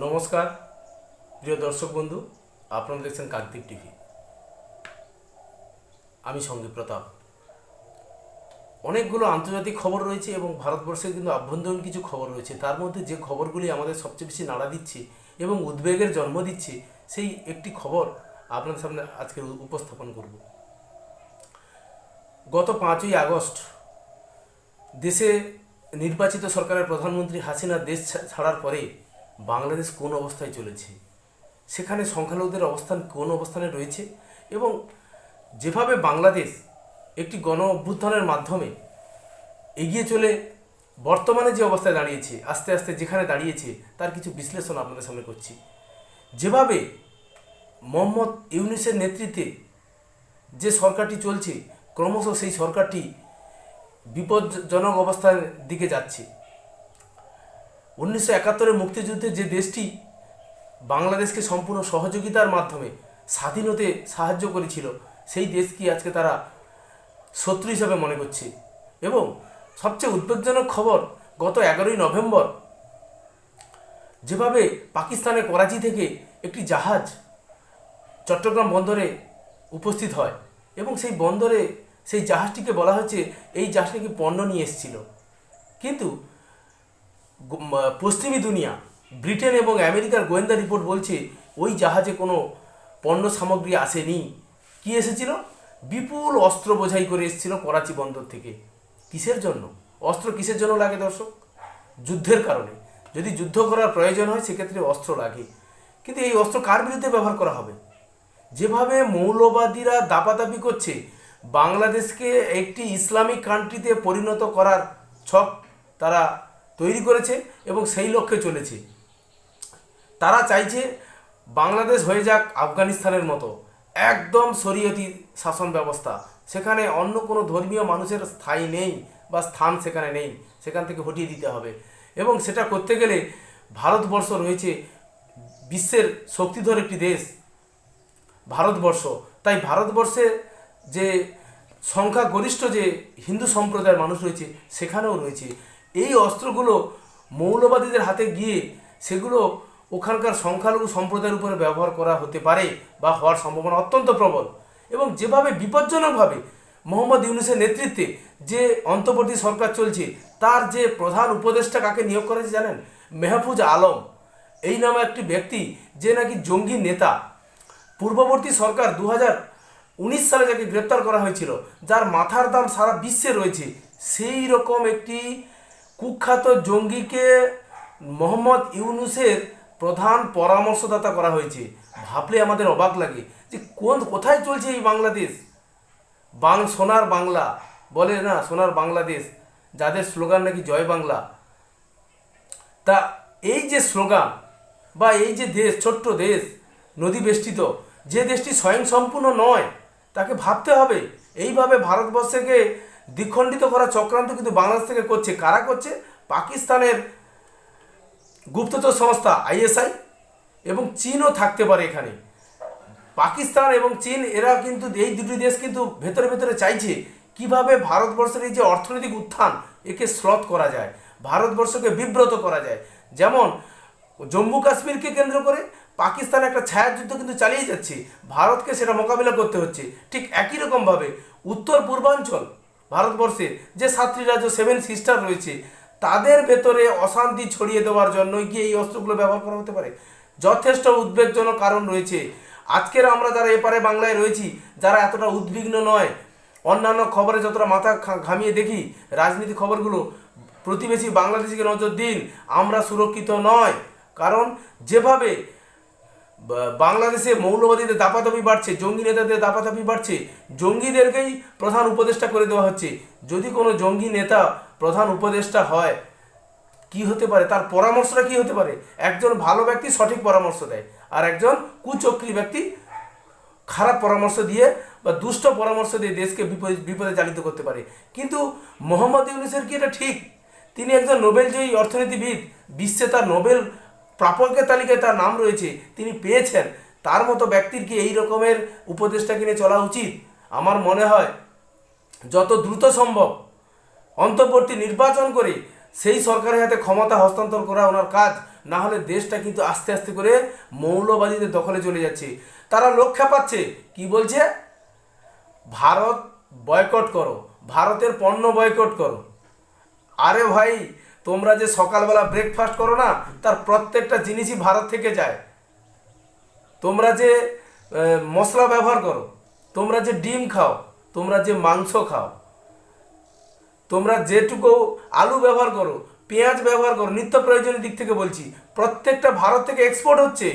নমস্কার, প্রিয় দর্শক বন্ধু, আপনারা দেখছেন কাকদ্বীপ টিভি। আমি সন্দীপ প্রতাপ। অনেকগুলো আন্তর্জাতিক খবর রয়েছে এবং ভারতবর্ষের কিন্তু আভ্যন্তরীণ কিছু খবর রয়েছে। তার মধ্যে যে খবরগুলি আমাদের সবচেয়ে বেশি নাড়া দিচ্ছে এবং উদ্বেগের জন্ম দিচ্ছে, সেই একটি খবর আপনাদের সামনে আজকে উপস্থাপন করব। গত পাঁচই আগস্ট দেশে নির্বাচিত সরকারের প্রধানমন্ত্রী হাসিনা দেশ ছাড়ার পরে বাংলাদেশ কোন অবস্থায় চলেছে? সেখানে সংখ্যালঘুদের অবস্থান কোন অবস্থানে রয়েছে? এবং যেভাবে বাংলাদেশ একটি গণ অভ্যুত্থানের মাধ্যমে এগিয়ে চলে, বর্তমানে যে অবস্থায় দাঁড়িয়েছে, আস্তে আস্তে যেখানে দাঁড়িয়েছে, তার কিছু বিশ্লেষণ আপনাদের সামনে করছি। যেভাবে মোহাম্মদ ইউনিসের নেতৃত্বে যে সরকারটি চলছে, ক্রমশ সেই সরকারটি বিপজ্জনক অবস্থার দিকে যাচ্ছে। উনিশশো একাত্তরের মুক্তিযুদ্ধে যে দেশটি বাংলাদেশকে সম্পূর্ণ সহযোগিতার মাধ্যমে স্বাধীন হতে সাহায্য করেছিল, সেই দেশকে আজকে তারা শত্রু হিসাবে মনে করছে। এবং সবচেয়ে উদ্বেগজনক খবর, গত এগারোই নভেম্বর যেভাবে পাকিস্তানের করাচি থেকে একটি জাহাজ চট্টগ্রাম বন্দরে উপস্থিত হয় এবং সেই বন্দরে সেই জাহাজটিকে বলা হচ্ছে এই জাহাজটি পণ্য নিয়ে এসেছিল। কিন্তু পশ্চিমী দুনিয়া। ব্রিটেন এবং আমেরিকার গোয়েন্দা রিপোর্ট বলছে, ওই জাহাজে কোনো পণ্য সামগ্রী আসেনি। কি এসেছিল? বিপুল অস্ত্র বোঝাই করে এসেছিল করাচি বন্দর থেকে। কিসের জন্য? অস্ত্র কিসের জন্য লাগে দর্শক? যুদ্ধের কারণে। যদি যুদ্ধ করার প্রয়োজন হয়, সেক্ষেত্রে অস্ত্র লাগে। কিন্তু এই অস্ত্র কার বিরুদ্ধে ব্যবহার করা হবে? যেভাবে মৌলবাদীরা দাপাদাপি করছে, বাংলাদেশকে একটি ইসলামিক কান্ট্রিতে পরিণত করার ছক তারা তৈরি করেছে এবং সেই লক্ষ্যে চলেছে। তারা চাইছে বাংলাদেশ হয়ে যাক আফগানিস্তানের মতো। একদম শরীয়তি শাসন ব্যবস্থা। সেখানে অন্য কোনো ধর্মীয় মানুষের স্থায়ী নেই বা স্থান সেখানে নেই। সেখান থেকে হটিয়ে দিতে হবে। এবং সেটা করতে গেলে ভারতবর্ষ রয়েছে বিশ্বের শক্তিধর একটি দেশ। ভারতবর্ষ। তাই ভারতবর্ষে যে সংখ্যাগরিষ্ঠ যে হিন্দু সম্প্রদায়ের মানুষ রয়েছে, সেখানেও রয়েছে। এই অস্ত্রগুলো মৌলবাদীদের হাতে গিয়ে সেগুলো ওখানকার সংখ্যালঘু সম্প্রদায়ের উপরে ব্যবহার করা হতে পারে বা হওয়ার সম্ভাবনা অত্যন্ত প্রবল। এবং যেভাবে বিপজ্জনকভাবে মোহাম্মদ ইউনুসের নেতৃত্বে যে অন্তর্বর্তী সরকার চলছে, তার যে প্রধান উপদেষ্টা কাকে নিয়োগ করেছে জানেন? মেহফুজ আলম। এই নামে একটি ব্যক্তি যে নাকি জঙ্গি নেতা। পূর্ববর্তী সরকার দু উনিশ সালে যাকে গ্রেপ্তার করা হয়েছিল, যার মাথার দাম সারা বিশ্বে রয়েছে, সেই রকম একটি কুখ্যাত জঙ্গিকে মোহাম্মদ ইউনুসের প্রধান পরামর্শদাতা করা হয়েছে। ভাবলে আমাদের অবাক লাগে যে কোন, কোথায় চলছে এই বাংলাদেশ? বাং, সোনার বাংলা। বলে না, সোনার বাংলাদেশ, যাদের স্লোগান নাকি জয় বাংলা। তা এই যে স্লোগান বা এই যে দেশ, ছোট্ট দেশ, নদী বেষ্টিত, যে দেশটি স্বয়ংসম্পূর্ণ নয়, তাকে ভাবতে হবে। এইভাবে ভারতবর্ষকে দ্বিখণ্ডিত করা চক্রান্ত কিন্তু বাংলাদেশ থেকে করছে। কারা করছে? পাকিস্তানের গুপ্তচর সংস্থা, আইএসআই, এবং চীনও থাকতে পারে এখানে। পাকিস্তান এবং চীন, এরা কিন্তু এই দুটি দেশ কিন্তু ভেতরে ভেতরে চাইছে কীভাবে ভারতবর্ষের এই যে অর্থনৈতিক উত্থান, একে শ্রত করা যায়, ভারতবর্ষকে বিব্রত করা যায়। যেমন, জম্মু কাশ্মীরকে কেন্দ্র করে পাকিস্তান একটা ছায়াযুদ্ধ কিন্তু চালিয়ে যাচ্ছে। ভারতকে সেটা মোকাবিলা করতে হচ্ছে। ঠিক একই রকমভাবে উত্তর পূর্বাঞ্চল ভারতবর্ষে যে সাতটি রাজ্য সেভেন সিস্টার রয়েছে, তাদের ভেতরে অশান্তি ছড়িয়ে দেওয়ার জন্যই কি এই অস্ত্রগুলো ব্যবহার করা হতে পারে? যথেষ্ট উদ্বেগজনক কারণ রয়েছে। আজকের আমরা যারা এপারে বাংলায় রয়েছি, যারা এতটা উদ্বিগ্ন নয়, অন্যান্য খবরে যতটা মাথা ঘামিয়ে দেখি, রাজনীতি খবরগুলো, প্রতিবেশী বাংলাদেশিকে নজর দিন, আমরা সুরক্ষিত নয়। কারণ যেভাবে বাংলাদেশে মৌলবাদীদের দাপাদাপি বাড়ছে, জঙ্গি নেতাদের দাপাদাপি বাড়ছে, জঙ্গিদেরকেই প্রধান উপদেষ্টা করে দেওয়া হচ্ছে। যদি কোনো জঙ্গি নেতা প্রধান উপদেষ্টা হয়, কি হতে পারে? তার পরামর্শটা কি হতে পারে? একজন ভালো ব্যক্তি সঠিক পরামর্শ দেয়, আর একজন কুচক্রী ব্যক্তি খারাপ পরামর্শ দিয়ে বা দুষ্ট পরামর্শ দিয়ে দেশকে বিপদে বিপদে চালিত করতে পারে। কিন্তু মোহাম্মদ ইউনুসের কি এটা ঠিক? তিনি একজন নোবেলজয়ী অর্থনীতিবিদ, বিশ্বে তার নোবেল প্রাপকের তালিকায় তার নাম রয়েছে, তিনি পেয়েছেন। তার মতো ব্যক্তির কি এই রকমের উপদেশটা কিনে চলা উচিত? আমার মনে হয়, যত দ্রুত সম্ভব অন্তর্বর্তী নির্বাচন করে সেই সরকারের হাতে ক্ষমতা হস্তান্তর করা ওনার কাজ, না হলে দেশটা কিন্তু আস্তে আস্তে করে মৌলবাদীদের দখলে চলে যাচ্ছে। তারা লক্ষ্য পাচ্ছে কি বলছে? ভারত বয়কট করো, ভারতের পণ্য বয়কট করো। আরে ভাই তোমরা যে সকালবেলা ব্রেকফাস্ট করো না, তার প্রত্যেকটা জিনিসই ভারত থেকে যায়। তোমরা যে মশলা ব্যবহার করো, তোমরা যে ডিম খাও, তোমরা যে মাংস খাও, তোমরা যেটুকু আলু ব্যবহার করো, পেঁয়াজ ব্যবহার করো, নিত্য প্রয়োজনীয় দিক থেকে বলছি, প্রত্যেকটা ভারত থেকে এক্সপোর্ট হচ্ছে।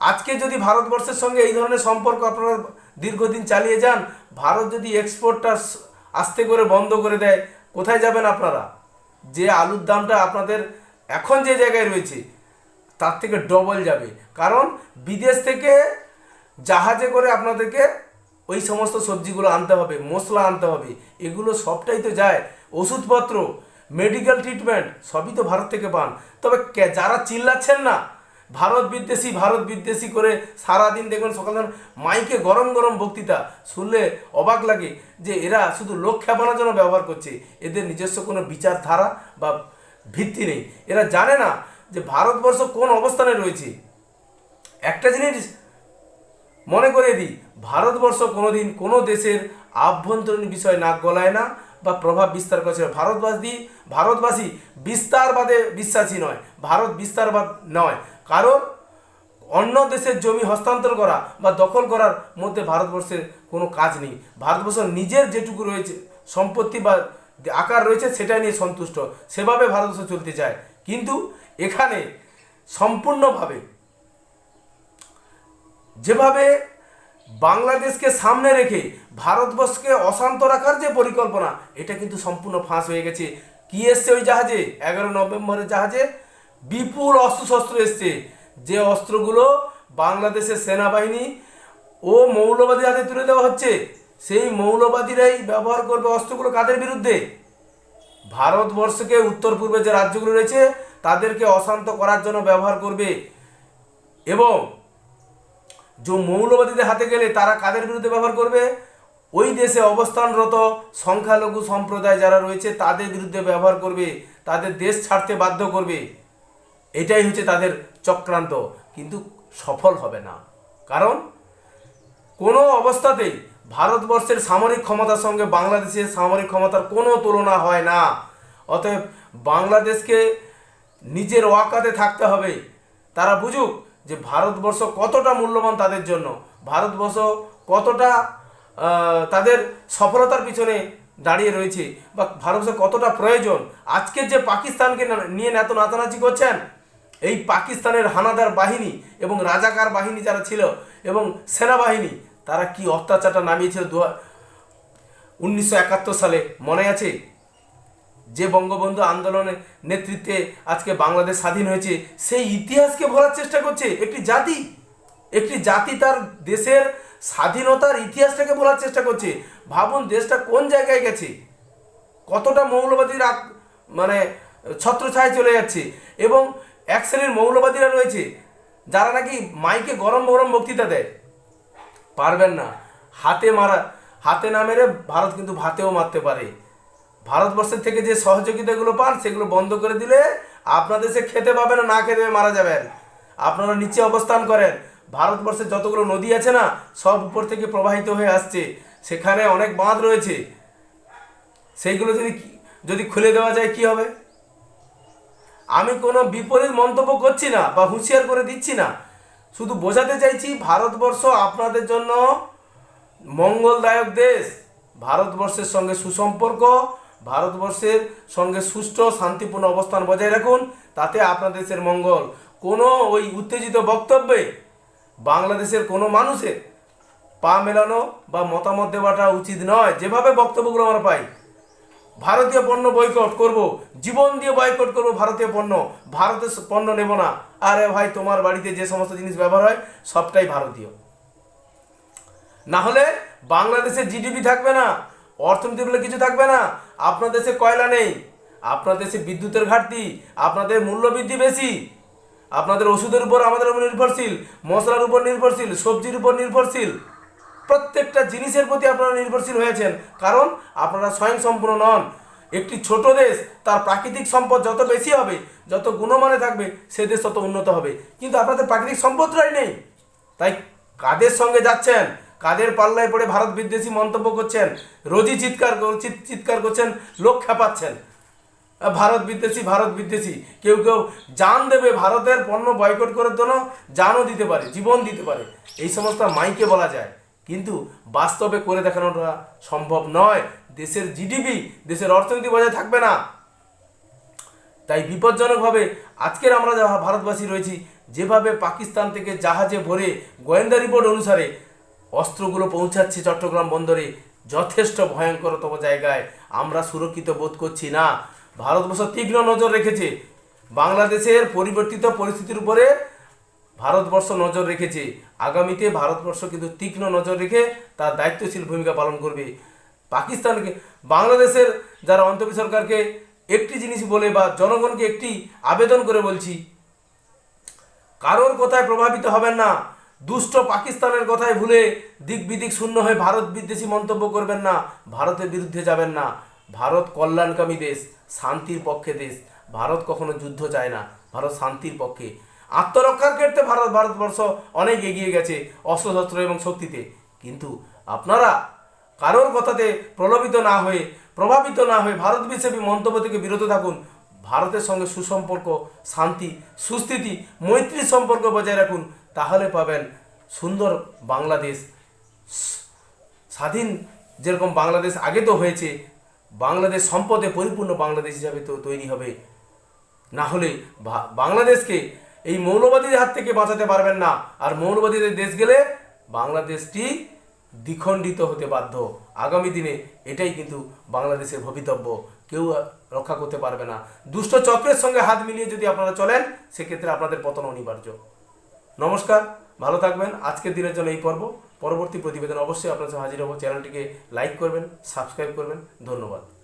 আজকে যদি ভারতবর্ষের সঙ্গে এই ধরনের সম্পর্ক আপনারা দীর্ঘদিন চালিয়ে যান, ভারত যদি এক্সপোর্টটা আস্তে করে বন্ধ করে দেয়, কোথায় যাবেন আপনারা? যে আলুর দামটা আপনাদের এখন যে জায়গায় রয়েছে, তার থেকে ডবল যাবে। কারণ বিদেশ থেকে জাহাজে করে আপনাদেরকে ওই সমস্ত সবজিগুলো আনতে হবে, মশলা আনতে হবে। এগুলো সবটাই তো যায়। ওষুধপত্র মেডিকেল ট্রিটমেন্ট সবই তো ভারত থেকে পান। তবে যারা চিল্লাচ্ছেন না ভারত বিদ্বেষী ভারত বিদ্বেষী করে সারাদিন দেখুন সকাল মাইকে গরম গরম বক্তৃতা শুনলে অবাক লাগে যে এরা শুধু লোক জন্য ব্যবহার করছে, এদের নিজস্ব কোনো বিচারধারা বা ভিত্তি নেই। এরা জানে না যে ভারতবর্ষ কোন অবস্থানে রয়েছে। একটা জিনিস মনে করে দিই, ভারতবর্ষ কোনোদিন কোনো দেশের আভ্যন্তরীণ বিষয় নাক গলায় না বা প্রভাব বিস্তার করছে। ভারতবাসী ভারতবাসী বিস্তারবাদে বিশ্বাসী নয়, ভারত বিস্তারবাদ নয়। কারণ অন্য দেশের জমি হস্তান্তর করা বা দখল করার মধ্যে ভারতবর্ষের কোনো কাজ নেই। ভারতবর্ষ নিজের যেটুকু রয়েছে, সম্পত্তি বা আকার রয়েছে সেটা নিয়ে সন্তুষ্ট। সেভাবে ভারতবর্ষ চলতে চায়। কিন্তু এখানে সম্পূর্ণভাবে যেভাবে বাংলাদেশকে সামনে রেখে ভারতবর্ষকে অশান্ত রাখার যে পরিকল্পনা, এটা কিন্তু সম্পূর্ণ ফাঁস হয়ে গেছে। কি এসছে ওই জাহাজে? এগারো নভেম্বরের জাহাজে বিপুল অস্ত্রশস্ত্র এসছে। যে অস্ত্রগুলো বাংলাদেশের সেনাবাহিনী ও মৌলবাদীর হাতে তুলে দেওয়া হচ্ছে, সেই মৌলবাদীরাই ব্যবহার করবে অস্ত্রগুলো কাদের বিরুদ্ধে? ভারতবর্ষকে উত্তর পূর্বে যে রাজ্যগুলো রয়েছে, তাদেরকে অশান্ত করার জন্য ব্যবহার করবে। এবং যে মৌলবাদীদের হাতে গেলে তারা কাদের বিরুদ্ধে ব্যবহার করবে? ওই দেশে অবস্থানরত সংখ্যালঘু সম্প্রদায় যারা রয়েছে, তাদের বিরুদ্ধে ব্যবহার করবে, তাদের দেশ ছাড়তে বাধ্য করবে। এটাই হচ্ছে তাদের চক্রান্ত। কিন্তু সফল হবে না। কারণ কোনো অবস্থাতেই ভারতবর্ষের সামরিক ক্ষমতার সঙ্গে বাংলাদেশের সামরিক ক্ষমতার কোনো তুলনা হয় না। অতএব বাংলাদেশকে নিজের ওয়াকাতে থাকতে হবে। তারা বুঝুক যে ভারতবর্ষ কতটা মূল্যবান তাদের জন্য। ভারতবর্ষ কতটা তাদের সফলতার পিছনে দাঁড়িয়ে রয়েছে বা ভারতবর্ষ কতটা প্রয়োজন। আজকে যে পাকিস্তানকে নিয়ে এত নাচানাচি করছেন এই পাকিস্তানের হানাদার বাহিনী এবং রাজাকার বাহিনী যারা ছিল এবং সেনাবাহিনী, তারা কি অত্যাচারটা নামিয়েছিল দু উনিশশো সালে মনে আছে? যে বঙ্গবন্ধু আন্দোলনের নেতৃত্বে আজকে বাংলাদেশ স্বাধীন হয়েছে, সেই ইতিহাসকে ভোলার চেষ্টা করছে। একটি জাতি একটি জাতি তার দেশের স্বাধীনতার ইতিহাসটাকে বলার চেষ্টা করছে। ভাবুন দেশটা কোন জায়গায় গেছে? কতটা মৌলবাদীর মানে ছত্রছায় চলে যাচ্ছে? এবং এক শ্রেণির মৌলবাদীরা রয়েছে, যারা নাকি মাইকে গরম গরম বক্তৃতা দেয়। পারবেন না। হাতে মারা, হাতে না মেরে ভারত কিন্তু ভাতেও মারতে পারে। ভারতবর্ষের থেকে যে সহযোগিতাগুলো পান, সেগুলো বন্ধ করে দিলে আপনাদের সে খেতে পাবেন, না খেতে মারা যাবেন। আপনারা নিচে অবস্থান করেন। ভারতবর্ষের যতগুলো নদী আছে না, সব উপর থেকে প্রবাহিত হয়ে আসছে। সেখানে অনেক বাঁধ রয়েছে। সেইগুলো যদি যদি খুলে দেওয়া যায়, কি হবে? আমি কোনো বিপরীত মন্তব্য করছি না বা হুঁশিয়ার করে দিচ্ছি না। শুধু বোঝাতে চাইছি ভারতবর্ষ আপনাদের জন্য মঙ্গলদায়ক দেশ। ভারতবর্ষের সঙ্গে সুসম্পর্ক, ভারতবর্ষের সঙ্গে সুষ্ঠু, শান্তিপূর্ণ অবস্থান বজায় রাখুন, তাতে আপনার দেশের মঙ্গল। কোনো ওই উত্তেজিত বক্তব্যে বাংলাদেশের কোনো মানুষের পা মেলানো বা মতামত দেওয়াটা উচিত নয়। যেভাবে বক্তব্যগুলো আমরা পাই। ভারতীয় পণ্য বয়কট করব, জীবন দিয়ে বয়কট করব ভারতীয় পণ্য। ভারতের পণ্য নেব না। আরে ভাই, তোমার বাড়িতে যে সমস্ত জিনিস ব্যবহার হয়, সবটাই ভারতীয়। না হলে বাংলাদেশের জিডিপি থাকবে না, অর্থনীতি বলে কিছু থাকবে না। আপনার দেশে কয়লা নেই, আপনার দেশে বিদ্যুতের ঘাটতি, আপনাদের মূল্য বৃদ্ধি বেশি। আপনাদের ওষুধের উপর আমাদের উপর নির্ভরশীল, মশলার উপর নির্ভরশীল, সবজির উপর নির্ভরশীল। প্রত্যেকটা জিনিসের প্রতি আপনারা নির্ভরশীল হয়েছেন। কারণ আপনারা স্বয়ংসম্পূর্ণ নন। একটি ছোট দেশ, তার প্রাকৃতিক সম্পদ যত বেশি হবে, যত গুণমানে থাকবে, সে দেশ তত উন্নত হবে। কিন্তু আপনাদের প্রাকৃতিক সম্পদটাই নেই। তাই কাদের সঙ্গে যাচ্ছেন? কাদের পাল্লায় পড়ে ভারত বিদ্বেষী মন্তব্য করছেন? রোজই চিৎকার কর- চিৎ- চিৎকার করছেন, লোক খেপাচ্ছেন। ভারত বিদ্বেষী ভারত বিদ্বেষী। কেউ কেউ জান দেবে ভারতের পণ্য বয়কট করার জন্য, জানও দিতে পারে, জীবন দিতে পারে। এই সমস্ত মাইকে বলা যায়। কিন্তু বাস্তবে করে দেখানোটা সম্ভব নয়। দেশের জিডিপি, দেশের অর্থনীতি বজায় থাকবে না। তাই বিপজ্জনকভাবে আজকের আমরা যারা ভারতবাসী রয়েছি, যেভাবে পাকিস্তান থেকে জাহাজে ভরে গোয়েন্দা রিপোর্ট অনুসারে অস্ত্রগুলো পৌঁছাচ্ছে চট্টগ্রাম বন্দরে, যথেষ্ট ভয়ঙ্করতম জায়গায়। আমরা সুরক্ষিত বোধ করছি না। ভারতবর্ষ তীক্ষ্ণ নজর রেখেছে। বাংলাদেশের পরিবর্তিত পরিস্থিতির উপরে ভারতবর্ষ নজর রেখেছে। আগামীতে ভারতবর্ষ কিন্তু তীক্ষ্ণ নজর রেখে তার দায়িত্বশীল ভূমিকা পালন করবে। পাকিস্তানকে, বাংলাদেশের যারা অন্তবী সরকারকে একটি জিনিস বলে বা জনগণকে একটি আবেদন করে বলছি, কারোর কথায় প্রভাবিত হবেন না। দুষ্ট পাকিস্তানের কথায় ভুলে দিক বিদিক শূন্য হয়ে ভারত বিদ্বেষী মন্তব্য করবেন না। ভারতের বিরুদ্ধে যাবেন না। ভারত কল্যাণকামী দেশ, শান্তির পক্ষে দেশ। ভারত কখনো যুদ্ধ চায় না। ভারত শান্তির পক্ষে। আত্মরক্ষার ক্ষেত্রে ভারত ভারতবর্ষ অনেক এগিয়ে গেছে অস্ত্রশস্ত্র এবং শক্তিতে। কিন্তু আপনারা কারোর কথাতে প্রলোভিত না হয়ে, প্রভাবিত না হয়ে ভারত বিষয়ী মন্তব্য থেকে বিরত থাকুন। ভারতের সঙ্গে সুসম্পর্ক, শান্তি, সুস্থিতি, মৈত্রী সম্পর্ক বজায় রাখুন। তাহলে পাবেন সুন্দর বাংলাদেশ। স্বাধীন যেরকম বাংলাদেশ আগে তো হয়েছে, বাংলাদেশ সম্পদে পরিপূর্ণ বাংলাদেশ হিসাবে তো তৈরি হবে। না হলে বাংলাদেশকে এই মৌলবাদীদের হাত থেকে বাঁচাতে পারবেন না। আর মৌলবাদীদের দেশ গেলে বাংলাদেশটি দ্বিখণ্ডিত হতে বাধ্য। আগামী দিনে এটাই কিন্তু বাংলাদেশের ভবিতব্য। কেউ রক্ষা করতে পারবে না। দুষ্ট চক্রের সঙ্গে হাত মিলিয়ে যদি আপনারা চলেন, সেক্ষেত্রে আপনাদের পতন অনিবার্য। নমস্কার, ভালো থাকবেন। আজকের দিনের জন্য এই পর্ব। পরবর্তী প্রতিবেদন অবশ্যই আপনার হাজির হব। চ্যানেলটিকে লাইক করবেন, সাবস্ক্রাইব করবেন। ধন্যবাদ।